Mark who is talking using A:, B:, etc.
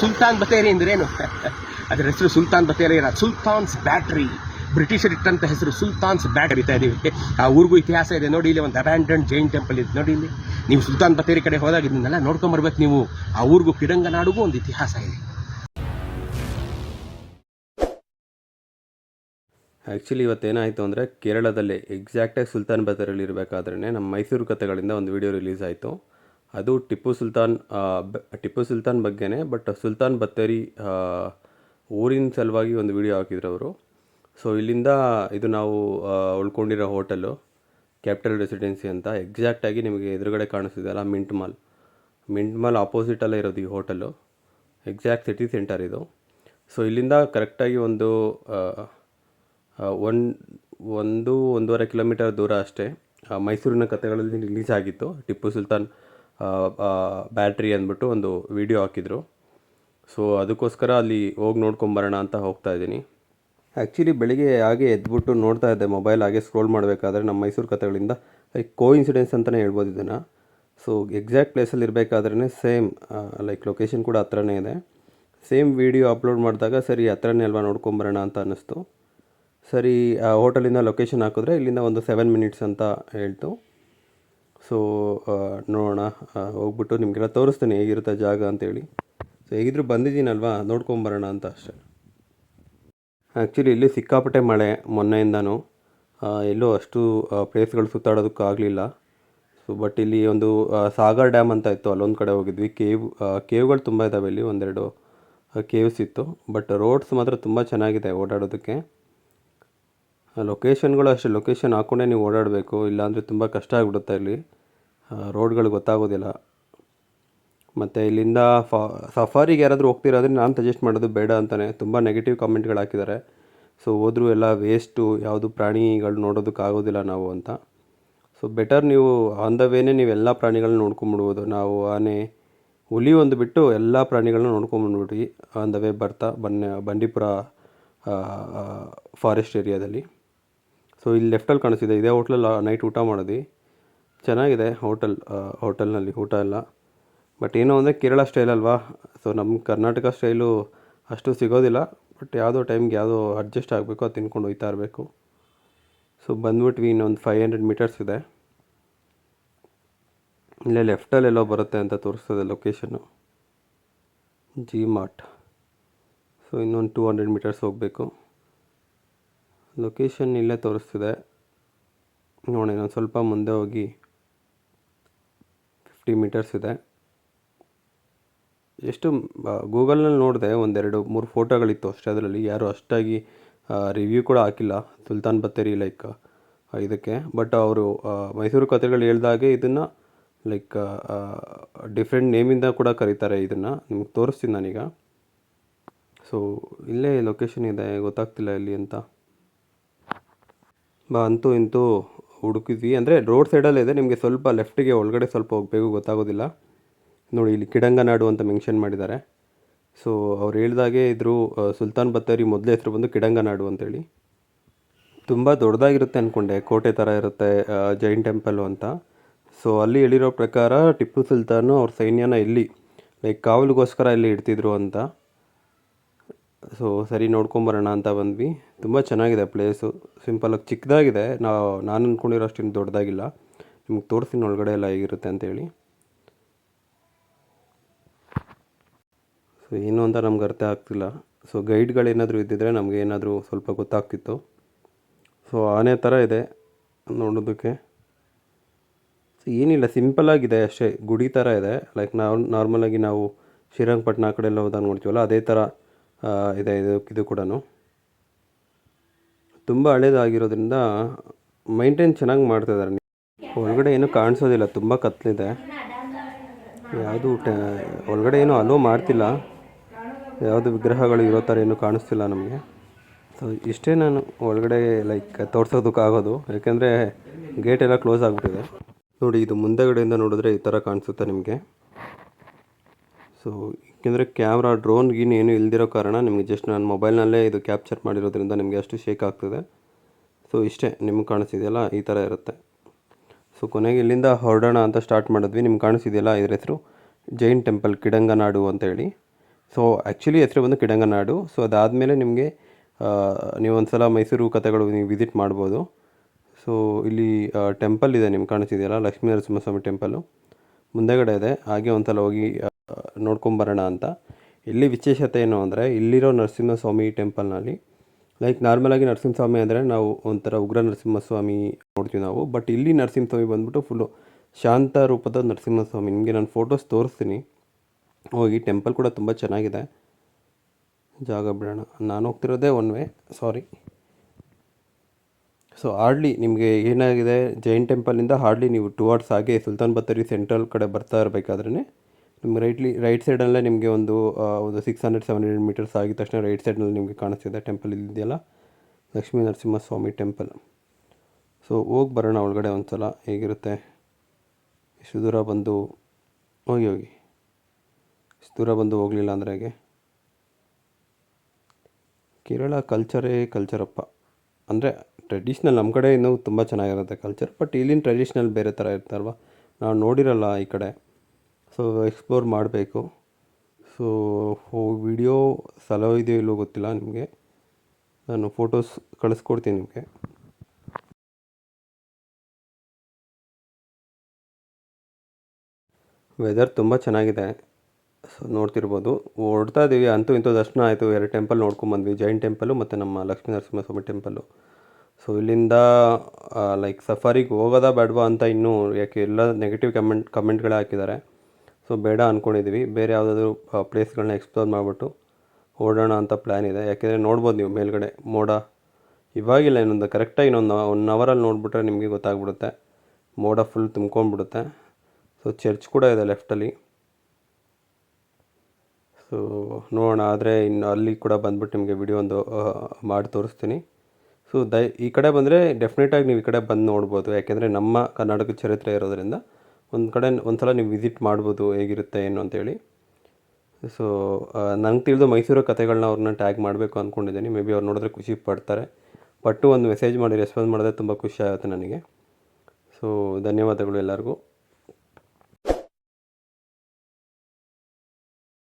A: ಸುಲ್ತಾನ್ ಬತೇರಿ ಅಂದ್ರೇನು ಅದರ ಹೆಸರು ಸುಲ್ತಾನ್ ಬತೇರಿ ಅಲ್ಲ, ಸುಲ್ತಾನ್ಸ್ ಬ್ಯಾಟ್ರಿ. ಬ್ರಿಟಿಷರ್ ಇಟ್ಟಂತ ಹೆಸರು ಸುಲ್ತಾನ್ಸ್ ಬ್ಯಾಟ್ ಇತಾ ಇದೀವಿ ಆ ಊರಿಗೂ ಇತಿಹಾಸ ಇದೆ, ನೋಡಿ ಇಲ್ಲಿ ಒಂದು ಅಬ್ಯಾಂಡನ್ ಜೈನ್ ಟೆಂಪಲ್ ಇದೆ, ನೋಡಿ ಇಲ್ಲಿ. ನೀವು ಸುಲ್ತಾನ್ ಬತೇರಿ ಕಡೆ ಹೋದಾಗ ಇದನ್ನೆಲ್ಲ ನೋಡ್ಕೊಂಬರ್ಬೇಕು ನೀವು. ಆ ಊರಿಗೂ ಕಿಡಂಗನಾಡಿಗೂ ಒಂದು ಇತಿಹಾಸ ಇದೆ.
B: ಆ್ಯಕ್ಚುಲಿ ಇವತ್ತೇನಾಯಿತು ಅಂದರೆ ಕೇರಳದಲ್ಲಿ ಎಕ್ಸಾಕ್ಟಾಗಿ ಸುಲ್ತಾನ್ ಬತೇರಲ್ಲಿ ಇರಬೇಕಾದ್ರೆ ನಮ್ಮ ಮೈಸೂರು ಕಥೆಗಳಿಂದ ಒಂದು ವಿಡಿಯೋ ರಿಲೀಸ್ ಆಯಿತು. ಅದು ಟಿಪ್ಪು ಸುಲ್ತಾನ್ ಟಿಪ್ಪು ಸುಲ್ತಾನ್ ಬಗ್ಗೆನೇ, ಬಟ್ ಸುಲ್ತಾನ್ ಬತ್ತೇರಿ ಊರಿನ ಸಲುವಾಗಿ ಒಂದು ವಿಡಿಯೋ ಹಾಕಿದ್ರು ಅವರು. ಸೊ ಇಲ್ಲಿಂದ ಇದು ನಾವು ಉಳ್ಕೊಂಡಿರೋ ಹೋಟೆಲು ಕ್ಯಾಪಿಟಲ್ ರೆಸಿಡೆನ್ಸಿ ಅಂತ ಎಕ್ಸಾಕ್ಟಾಗಿ ನಿಮಗೆ ಎದುರುಗಡೆ ಕಾಣಿಸ್ತಿದೆಯಲ್ಲ ಮಿಂಟ್ ಮಾಲ್. ಮಿಂಟ್ ಮಾಲ್ ಆಪೋಸಿಟಲ್ಲೇ ಇರೋದು ಈ ಹೋಟೆಲು ಎಕ್ಸಾಕ್ಟ್ ಸಿಟಿ ಸೆಂಟರ್ ಇದು. ಸೊ ಇಲ್ಲಿಂದ ಕರೆಕ್ಟಾಗಿ ಒಂದು ಒನ್ ಒಂದು ಒಂದೂವರೆ ಕಿಲೋಮೀಟರ್ ದೂರ ಅಷ್ಟೇ ಮೈಸೂರಿನ ಕಥೆಗಳಲ್ಲಿ ರಿಲೀಸ್ ಆಗಿತ್ತು. ಟಿಪ್ಪು ಸುಲ್ತಾನ್ ಬ್ಯಾಟ್ರಿ ಅಂದ್ಬಿಟ್ಟು ಒಂದು ವಿಡಿಯೋ ಹಾಕಿದರು. ಸೊ ಅದಕ್ಕೋಸ್ಕರ ಅಲ್ಲಿ ಹೋಗಿ ನೋಡ್ಕೊಂಬರೋಣ ಅಂತ ಹೋಗ್ತಾ ಇದ್ದೀನಿ. ಆ್ಯಕ್ಚುಲಿ ಬೆಳಿಗ್ಗೆ ಹಾಗೆ ಎದ್ಬಿಟ್ಟು ನೋಡ್ತಾ ಇದ್ದೆ. ಮೊಬೈಲ್ ಹಾಗೆ ಸ್ಕ್ರೋಲ್ ಮಾಡಬೇಕಾದ್ರೆ ನಮ್ಮ ಮೈಸೂರು ಕಥೆಗಳಿಂದ ಲೈಕ್ ಕೋ ಇನ್ಸಿಡೆನ್ಸ್ ಅಂತಲೇ ಹೇಳ್ಬೋದು ಇದನ್ನು. ಸೊ ಎಕ್ಸಾಕ್ಟ್ ಪ್ಲೇಸಲ್ಲಿ ಇರಬೇಕಾದ್ರೆ ಸೇಮ್ ಲೈಕ್ ಲೊಕೇಶನ್ ಕೂಡ ಹತ್ರನೇ ಇದೆ. ಸೇಮ್ ವಿಡಿಯೋ ಅಪ್ಲೋಡ್ ಮಾಡಿದಾಗ, ಸರಿ, ಹತ್ರನೇ ಅಲ್ವಾ ನೋಡ್ಕೊಂಬರೋಣ ಅಂತ ಅನ್ನಿಸ್ತು. ಸರಿ, ಆ ಹೋಟೆಲಿಂದ ಲೊಕೇಶನ್ ಹಾಕಿದ್ರೆ ಇಲ್ಲಿಂದ ಒಂದು ಸೆವೆನ್ ಮಿನಿಟ್ಸ್ ಅಂತ ಹೇಳ್ತು. ಸೊ ನೋಡೋಣ. ಹೋಗ್ಬಿಟ್ಟು ನಿಮಗೆಲ್ಲ ತೋರಿಸ್ತೀನಿ ಹೇಗಿರುತ್ತೆ ಜಾಗ ಅಂತೇಳಿ. ಸೊ ಹೇಗಿದ್ರು ಬಂದಿದ್ದೀನಲ್ವಾ? ನೋಡ್ಕೊಂಬರೋಣ ಅಂತ ಅಷ್ಟೇ. ಆ್ಯಕ್ಚುಲಿ ಇಲ್ಲಿ ಸಿಕ್ಕಾಪಟ್ಟೆ ಮಳೆ ಮೊನ್ನೆಯಿಂದನೂ. ಎಲ್ಲೂ ಅಷ್ಟು ಪ್ಲೇಸ್ಗಳು ಸುತ್ತಾಡೋದಕ್ಕಾಗಲಿಲ್ಲ ಸೊ ಬಟ್ ಇಲ್ಲಿ ಒಂದು ಸಾಗರ್ ಡ್ಯಾಮ್ ಅಂತ ಇತ್ತು. ಅಲ್ಲೊಂದು ಕಡೆ ಹೋಗಿದ್ವಿ. ಕೇವ್ ಕೇವ್ಗಳು ತುಂಬ ಇದ್ದಾವೆ ಇಲ್ಲಿ. ಒಂದೆರಡು ಕೇವ್ಸ್ ಇತ್ತು. ಬಟ್ ರೋಡ್ಸ್ ಮಾತ್ರ ತುಂಬ ಚೆನ್ನಾಗಿದೆ ಓಡಾಡೋದಕ್ಕೆ. ಲೊಕೇಶನ್ಗಳು ಅಷ್ಟೇ. ಲೊಕೇಶನ್ ಹಾಕ್ಕೊಂಡೇ ನೀವು ಓಡಾಡಬೇಕು. ಇಲ್ಲಾಂದರೆ ತುಂಬ ಕಷ್ಟ ಆಗಿಬಿಡುತ್ತೆ ಇಲ್ಲಿ. ರೋಡ್ಗಳು ಗೊತ್ತಾಗೋದಿಲ್ಲ. ಮತ್ತು ಇಲ್ಲಿಂದ ಫಾ ಸಫಾರಿಗೆ ಯಾರಾದರೂ ಹೋಗ್ತಿರೋದ್ರೆ ನಾನು ಸಜೆಸ್ಟ್ ಮಾಡೋದು ಬೇಡ ಅಂತಲೇ ತುಂಬ ನೆಗೆಟಿವ್ ಕಾಮೆಂಟ್ಗಳು ಹಾಕಿದ್ದಾರೆ. ಸೊ ಹೋದರೂ ಎಲ್ಲ ವೇಸ್ಟು ಯಾವುದು ಪ್ರಾಣಿಗಳು ನೋಡೋದಕ್ಕಾಗೋದಿಲ್ಲ ನಾವು ಅಂತ. ಸೊ ಬೆಟರ್ ನೀವು ಆನ್ ದ ವೇನೇ ನೀವು ಎಲ್ಲ ಪ್ರಾಣಿಗಳನ್ನ ನೋಡ್ಕೊಂಬಿಡ್ಬೋದು ನಾವು ಆನೆ, ಹುಲಿ ಒಂದು ಬಿಟ್ಟು ಎಲ್ಲ ಪ್ರಾಣಿಗಳನ್ನ ನೋಡ್ಕೊಂಬಂದ್ಬಿಟ್ವಿ ಆನ್ ದ ವೇ ಬರ್ತಾ, ಬನ್ನೆ, ಬಂಡೀಪುರ ಫಾರೆಸ್ಟ್ ಏರಿಯಾದಲ್ಲಿ ಸೊ ಇಲ್ಲಿ ಲೆಫ್ಟಲ್ಲಿ ಕಾಣಿಸ್ತಿದೆ. ಇದೇ ಹೋಟ್ಲಲ್ಲಿ ನೈಟ್ ಊಟ ಮಾಡಿದ್ವಿ. ಚೆನ್ನಾಗಿದೆ ಹೋಟೆಲ್ ಹೋಟೆಲ್ನಲ್ಲಿ ಊಟ ಎಲ್ಲ. ಬಟ್ ಏನೋ ಅಂದರೆ ಕೇರಳ ಸ್ಟೈಲ್ ಅಲ್ವಾ? ಸೊ ನಮ್ಮ ಕರ್ನಾಟಕ ಸ್ಟೈಲು ಅಷ್ಟು ಸಿಗೋದಿಲ್ಲ. ಬಟ್ ಯಾವುದೋ ಟೈಮ್ಗೆ ಯಾವುದೋ ಅಡ್ಜಸ್ಟ್ ಆಗಬೇಕು, ಅದು ತಿನ್ಕೊಂಡು ಹೋಗ್ತಾ ಇರಬೇಕು. ಸೊ ಬಂದ್ಬಿಟ್ವಿ, ಇನ್ನೊಂದು ಫೈವ್ ಹಂಡ್ರೆಡ್ ಮೀಟರ್ಸ್ ಇದೆ. ಇಲ್ಲೇ ಲೆಫ್ಟಲ್ಲಿ ಎಲ್ಲೋ ಬರುತ್ತೆ ಅಂತ ತೋರಿಸ್ತದೆ ಲೊಕೇಶನ್ನು ಜಿ ಮಾರ್ಟ್ ಸೊ ಇನ್ನೊಂದು ಟೂ ಹಂಡ್ರೆಡ್ ಮೀಟರ್ಸ್ ಹೋಗಬೇಕು. ಲೊಕೇಶನ್ ಇಲ್ಲೇ ತೋರಿಸ್ತಿದೆ. ನೋಡಿ, ನಾನು ಸ್ವಲ್ಪ ಮುಂದೆ ಹೋಗಿ ಫಿಫ್ಟಿ ಮೀಟರ್ಸ್ ಇದೆ. ಎಷ್ಟು ಗೂಗಲ್ನಲ್ಲಿ ನೋಡಿದೆ, ಒಂದೆರಡು, ಮೂರು ಫೋಟೋಗಳಿತ್ತು ಅಷ್ಟೇ. ಅದರಲ್ಲಿ ಯಾರು ಅಷ್ಟಾಗಿ ರಿವ್ಯೂ ಕೂಡ ಹಾಕಿಲ್ಲ. ಸುಲ್ತಾನ್ ಬತ್ತೇರಿ ಲೈಕ್ ಇದಕ್ಕೆ. ಬಟ್ ಅವರು ಮೈಸೂರು ಕಥೆಗಳು ಹೇಳ್ದಾಗೆ ಇದನ್ನು ಲೈಕ್ ಡಿಫ್ರೆಂಟ್ ನೇಮಿಂದ ಕೂಡ ಕರೀತಾರೆ ಇದನ್ನು. ನಿಮ್ಗೆ ತೋರಿಸ್ತೀನಿ ನಾನೀಗ. ಸೊ ಇಲ್ಲೇ ಲೊಕೇಶನ್ ಇದೆ, ಗೊತ್ತಾಗ್ತಿಲ್ಲ ಇಲ್ಲಿ ಅಂತ. ಅಂತೂ ಇಂತೂ ಹುಡುಕಿದ್ವಿ. ಅಂದರೆ ರೋಡ್ ಸೈಡಲ್ಲೇ ಇದೆ. ನಿಮಗೆ ಸ್ವಲ್ಪ ಲೆಫ್ಟಿಗೆ ಒಳಗಡೆ ಸ್ವಲ್ಪ ಹೋಗಬೇಕು ಗೊತ್ತಾಗೋದಿಲ್ಲ. ನೋಡಿ, ಇಲ್ಲಿ ಕಿಡಂಗನಾಡು ಅಂತ ಮೆನ್ಷನ್ ಮಾಡಿದ್ದಾರೆ. ಸೊ ಅವ್ರು ಹೇಳಿದಾಗೆ ಇದ್ರು ಸುಲ್ತಾನ್ ಬತ್ತೇರಿ ಮೊದಲ ಹೆಸರು ಬಂದು ಕಿಡಂಗನಾಡು ಅಂತೇಳಿ. ತುಂಬ ದೊಡ್ಡದಾಗಿರುತ್ತೆ ಅಂದ್ಕೊಂಡೆ ಕೋಟೆ ಥರ ಇರುತ್ತೆ ಜೈನ್ ಟೆಂಪಲ್ಲು ಅಂತ. ಸೊ ಅಲ್ಲಿ ಹೇಳಿರೋ ಪ್ರಕಾರ ಟಿಪ್ಪು ಸುಲ್ತಾನು ಅವ್ರ ಸೈನ್ಯನ ಇಲ್ಲಿ ಲೈಕ್ ಕಾವಲಿಗೋಸ್ಕರ ಇಲ್ಲಿ ಇಡ್ತಿದ್ರು ಅಂತ. ಸೊ ಸರಿ ನೋಡ್ಕೊಂಬರೋಣ ಅಂತ ಬಂದ್ವಿ. ತುಂಬ ಚೆನ್ನಾಗಿದೆ ಪ್ಲೇಸು ಸಿಂಪಲಾಗಿ ಚಿಕ್ಕದಾಗಿದೆ ನಾವು, ನಾನು ಅಂದ್ಕೊಂಡಿರೋ ಅಷ್ಟೇನು ದೊಡ್ಡದಾಗಿಲ್ಲ ನಿಮ್ಗೆ ತೋರಿಸ್ತೀನಿ ಒಳಗಡೆ ಎಲ್ಲ ಹೇಗಿರುತ್ತೆ ಅಂತೇಳಿ ಸೊ ಏನು ಅಂತ ನಮ್ಗೆ ಅರ್ಥ ಆಗ್ತಿಲ್ಲ. ಸೊ ಗೈಡ್ಗಳೇನಾದರೂ ಇದ್ದಿದ್ರೆ ನಮಗೆ ಏನಾದರೂ ಸ್ವಲ್ಪ ಗೊತ್ತಾಗ್ತಿತ್ತು. ಸೊ ಆನೆ ಥರ ಇದೆ ನೋಡೋದಕ್ಕೆ. ಸೊ ಏನಿಲ್ಲ ಸಿಂಪಲಾಗಿದೆ ಅಷ್ಟೇ. ಗುಡಿ ಥರ ಇದೆ. ಲೈಕ್ ನಾವು ನಾರ್ಮಲಾಗಿ ನಾವು ಶ್ರೀರಂಗಪಟ್ಟಣ ಕಡೆ ಎಲ್ಲ ಹೋದಾಗ ನೋಡ್ತೀವಲ್ಲ, ಅದೇ ಥರ ಇದೆ, ಇದು ಇದು ಕೂಡ ತುಂಬ ಹಳೇದಾಗಿರೋದ್ರಿಂದ ಮೈಂಟೈನ್ ಚೆನ್ನಾಗಿ ಮಾಡ್ತಿದ್ದಾರೆ. ಒಳಗಡೆ ಏನೂ ಕಾಣಿಸೋದಿಲ್ಲ, ತುಂಬ ಕತ್ತಲಿದೆ ಯಾವುದು ಒಳಗಡೆ ಏನೂ ಅಲೋ ಮಾಡ್ತಿಲ್ಲ. ಯಾವುದು ವಿಗ್ರಹಗಳು ಇರೋ ಥರ ಏನೂ ಕಾಣಿಸ್ತಿಲ್ಲ ನಮಗೆ. ಸೊ ಇಷ್ಟೇ ನಾನು ಒಳಗಡೆ ಲೈಕ್ ತೋರ್ಸೋದಕ್ಕಾಗೋದು ಯಾಕೆಂದರೆ ಗೇಟ್ ಎಲ್ಲ ಕ್ಲೋಸ್ ಆಗಿಬಿಟ್ಟಿದೆ. ನೋಡಿ, ಇದು ಮುಂದೆಗಡೆಯಿಂದ ನೋಡಿದ್ರೆ ಈ ಥರ ಕಾಣಿಸುತ್ತೆ ನಿಮಗೆ. ಸೊ ಏಕೆಂದರೆ ಕ್ಯಾಮ್ರಾ, ಡ್ರೋನ್, ಗೀನ್ ಏನು ಇಲ್ದಿರೋ ಕಾರಣ ನಿಮಗೆ ಜಸ್ಟ್ ನಾನು ಮೊಬೈಲ್ನಲ್ಲೇ ಇದು ಕ್ಯಾಪ್ಚರ್ ಮಾಡಿರೋದ್ರಿಂದ ನಿಮಗೆ ಅಷ್ಟು ಶೇಕ್ ಆಗ್ತದೆ. ಸೊ ಇಷ್ಟೇ, ನಿಮ್ಗೆ ಕಾಣಿಸ್ತಿದೆಯಲ್ಲ ಈ ಥರ ಇರುತ್ತೆ. ಸೊ ಕೊನೆಗೆ ಇಲ್ಲಿಂದ ಹೊರಡೋಣ ಅಂತ ಸ್ಟಾರ್ಟ್ ಮಾಡಿದ್ವಿ. ನಿಮ್ಗೆ ಕಾಣಿಸ್ತಿದೆಯಲ್ಲ ಇದ್ರ ಹೆಸರು? ಜೈನ್ ಟೆಂಪಲ್, ಕಿಡಂಗನಾಡು ಅಂತೇಳಿ. ಸೊ ಆ್ಯಕ್ಚುಲಿ ಹೆಸರು ಬಂದು ಕಿಡಂಗನಾಡು. ಸೊ ಅದಾದಮೇಲೆ ನಿಮಗೆ ನೀವೊಂದು ಸಲ ಮೈಸೂರು ಕಥೆಗಳು ನೀವು ವಿಸಿಟ್ ಮಾಡ್ಬೋದು. ಸೊ ಇಲ್ಲಿ ಟೆಂಪಲ್ ಇದೆ ನಿಮ್ಗೆ ಕಾಣಿಸ್ತಿದೆಯಲ್ಲ ಲಕ್ಷ್ಮೀ ನರಸಿಂಹಸ್ವಾಮಿ ಟೆಂಪಲ್ಲು ಮುಂದೆಗಡೆ ಇದೆ. ಹಾಗೆ ಒಂದು ಸಲ ಹೋಗಿ ನೋಡ್ಕೊಂಬರೋಣ ಅಂತ. ಇಲ್ಲಿ ವಿಶೇಷತೆ ಏನು ಅಂದರೆ, ಇಲ್ಲಿರೋ ನರಸಿಂಹಸ್ವಾಮಿ ಟೆಂಪಲ್ನಲ್ಲಿ, ಲೈಕ್ ನಾರ್ಮಲಾಗಿ ನರಸಿಂಹಸ್ವಾಮಿ ಅಂದರೆ ನಾವು ಒಂಥರ ಉಗ್ರ ನರಸಿಂಹಸ್ವಾಮಿ ನೋಡ್ತೀವಿ ನಾವು, ಬಟ್ ಇಲ್ಲಿ ನರಸಿಂಹಸ್ವಾಮಿ ಬಂದ್ಬಿಟ್ಟು ಫುಲ್ಲು ಶಾಂತ ರೂಪದ ನರಸಿಂಹಸ್ವಾಮಿ. ನಿಮಗೆ ನಾನು ಫೋಟೋಸ್ ತೋರಿಸ್ತೀನಿ. ಹೋಗಿ ಟೆಂಪಲ್ ಕೂಡ ತುಂಬ ಚೆನ್ನಾಗಿದೆ. ಜಾಗ ಬಿಡೋಣ. ನಾನು ಹೋಗ್ತಿರೋದೇ one way sorry so hardly ನಿಮಗೆ ಏನಾಗಿದೆ, ಜೈನ್ ಟೆಂಪಲಿಂದ ಹಾರ್ಡ್ಲಿ ನೀವು ಟು ಅವರ್ಸ್ ಹಾಗೆ ಸುಲ್ತಾನ್ ಬತ್ತರಿ ಸೆಂಟ್ರಲ್ ಕಡೆ ಬರ್ತಾ ಇರಬೇಕಾದ್ರೆ ನಿಮ್ಗೆ ರೈಟ್ಲಿ ರೈಟ್ ಸೈಡಲ್ಲೇ ನಿಮಗೆ ಒಂದು ಒಂದು six hundred seven hundred metres ಆಗಿದ ತಕ್ಷಣ ರೈಟ್ ಸೈಡ್ನಲ್ಲಿ ನಿಮಗೆ ಕಾಣಿಸ್ತಿದೆ ಟೆಂಪಲ್ ಇದೆಯಲ್ಲ? ಲಕ್ಷ್ಮೀ ನರಸಿಂಹಸ್ವಾಮಿ ಟೆಂಪಲ್ ಸೊ ಹೋಗಿ ಬರೋಣ ಒಳಗಡೆ ಒಂದು ಸಲ ಹೇಗಿರುತ್ತೆ? ಇಷ್ಟು ದೂರ ಬಂದು, ಹೋಗಿ ಹೋಗಿ. ಇಷ್ಟು ದೂರ ಬಂದು ಹೋಗಲಿಲ್ಲ ಅಂದರೆ ಹೇಗೆ? ಕೇರಳ ಕಲ್ಚರೇ ಕಲ್ಚರಪ್ಪ ಅಂದರೆ ಟ್ರೆಡಿಷ್ನಲ್ ನಮ್ಮ ಕಡೆ ಇನ್ನೂ ತುಂಬ ಚೆನ್ನಾಗಿರುತ್ತೆ ಕಲ್ಚರ್ ಬಟ್ ಇಲ್ಲಿನ ಟ್ರೆಡಿಷ್ನಲ್ ಬೇರೆ ಥರ ಇರ್ತಾರಲ್ವ? ನಾವು ನೋಡಿರಲ್ಲ ಈ ಕಡೆ. ಸೊ ಎಕ್ಸ್ಪ್ಲೋರ್ ಮಾಡಬೇಕು. ಸೊ ವಿಡಿಯೋ ಸಲೋ ಇದೆಯೋ ಇಲ್ಲೋ ಗೊತ್ತಿಲ್ಲ ನಿಮಗೆ. ನಾನು ಫೋಟೋಸ್ ಕಳಿಸ್ಕೊಡ್ತೀನಿ ನಿಮಗೆ. ವೆದರ್ ತುಂಬ ಚೆನ್ನಾಗಿದೆ. ಸೊ ನೋಡ್ತಿರ್ಬೋದು. ಹೊಡ್ತಾ ಇದ್ದೀವಿ ಅಂತೂ ಇಂತೂ ದರ್ಶನ ಆಯಿತು. ಎರಡು ಟೆಂಪಲ್ ನೋಡ್ಕೊಂಬಂದ್ವಿ ಜೈನ್ ಟೆಂಪಲ್ಲು ಮತ್ತು ನಮ್ಮ ಲಕ್ಷ್ಮೀ ನರಸಿಂಹಸ್ವಾಮಿ ಟೆಂಪಲ್ಲು ಸೊ ಇಲ್ಲಿಂದ ಲೈಕ್ ಸಫಾರಿಗೆ ಹೋಗೋದಾ ಬೇಡವಾ ಅಂತ ಇನ್ನೂ ಯಾಕೆ ಎಲ್ಲ ನೆಗೆಟಿವ್ ಕಮೆಂಟ್ ಕಮೆಂಟ್ಗಳೇ ಹಾಕಿದ್ದಾರೆ. ಸೊ ಬೇಡ ಅಂದ್ಕೊಂಡಿದ್ದೀವಿ ಬೇರೆ ಯಾವುದಾದ್ರೂ ಪ್ಲೇಸ್ಗಳನ್ನ ಎಕ್ಸ್ಪ್ಲೋರ್ ಮಾಡಿಬಿಟ್ಟು ಓಡೋಣ ಅಂತ ಪ್ಲ್ಯಾನ್ ಇದೆ. ಯಾಕೆಂದರೆ ನೋಡ್ಬೋದು ನೀವು ಮೇಲ್ಗಡೆ, ಮೋಡ. ಇವಾಗಿಲ್ಲ ಇನ್ನೊಂದು, ಕರೆಕ್ಟಾಗಿ ಇನ್ನೊಂದು ಒನ್ ಅವರಲ್ಲಿ ನೋಡಿಬಿಟ್ರೆ ನಿಮಗೆ ಗೊತ್ತಾಗ್ಬಿಡುತ್ತೆ. ಮೋಡ ಫುಲ್ ತುಂಬ್ಕೊಂಡ್ಬಿಡುತ್ತೆ. ಸೊ ಚರ್ಚ್ ಕೂಡ ಇದೆ ಲೆಫ್ಟಲ್ಲಿ. ಸೊ ನೋಡೋಣ, ಆದರೆ ಇನ್ನು ಅಲ್ಲಿ ಕೂಡ ಬಂದ್ಬಿಟ್ಟು ನಿಮಗೆ ವಿಡಿಯೋ ಒಂದು ಮಾಡಿ ತೋರಿಸ್ತೀನಿ. ಸೊ ದಯ ಈ ಕಡೆ ಬಂದರೆ ಡೆಫಿನೆಟಾಗಿ ನೀವು ಈ ಕಡೆ ಬಂದು ನೋಡ್ಬೋದು. ಯಾಕೆಂದರೆ ನಮ್ಮ ಕರ್ನಾಟಕ ಚರಿತ್ರೆ ಇರೋದರಿಂದ ಒಂದು ಕಡೆ ಒಂದು ಸಲ ನೀವು ವಿಸಿಟ್ ಮಾಡ್ಬೋದು ಹೇಗಿರುತ್ತೆ ಏನು ಅಂತೇಳಿ. ಸೊ ನಂಗೆ ತಿಳಿದು ಮೈಸೂರು ಕಥೆಗಳನ್ನ ಅವ್ರನ್ನ ಟ್ಯಾಗ್ ಮಾಡಬೇಕು ಅಂದ್ಕೊಂಡಿದ್ದೀನಿ ಮೇ ಬಿ ಅವ್ರು ನೋಡಿದ್ರೆ ಖುಷಿ ಪಡ್ತಾರೆ. ಪಟ್ಟು ಒಂದು ಮೆಸೇಜ್ ಮಾಡಿ ರೆಸ್ಪಾನ್ಸ್ ಮಾಡಿದ್ರೆ ತುಂಬ ಖುಷಿ ಆಗುತ್ತೆ ನನಗೆ. ಸೊ ಧನ್ಯವಾದಗಳು ಎಲ್ಲರಿಗೂ.